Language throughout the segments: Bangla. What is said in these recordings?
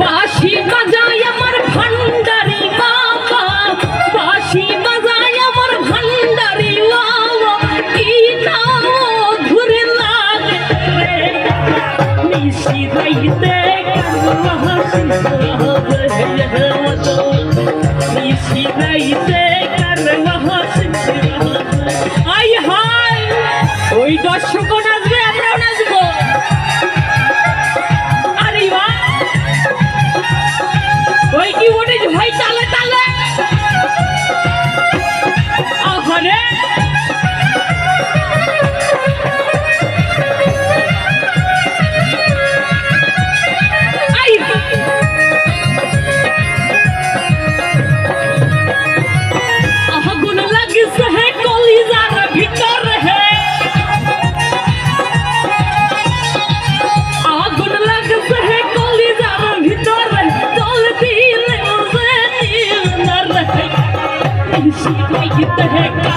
বাঁশি বাজায় আমার ভান্ডারি বাবা। বাঁশি বাজায় আমার ভান্ডারি বাবা। কি নাম ঘুরে লাগে নিশি রাইতে কারওয়া সিসরাবে নিশি রাইতে কারওয়া আই হাই ওই দর্শক right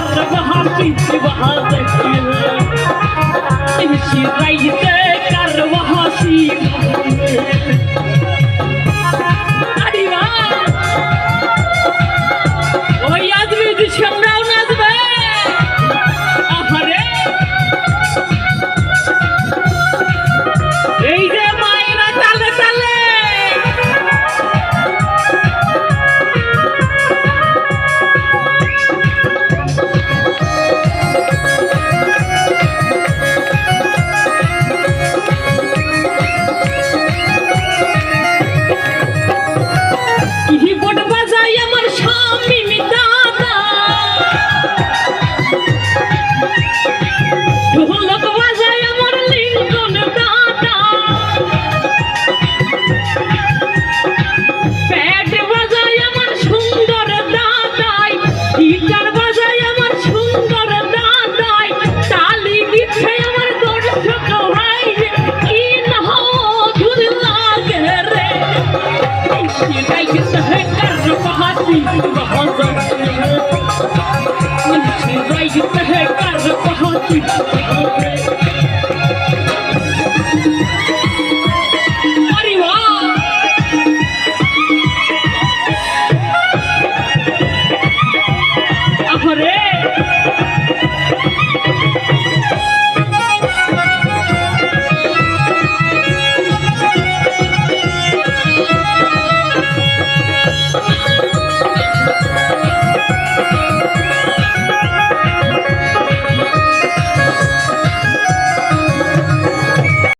Thank you.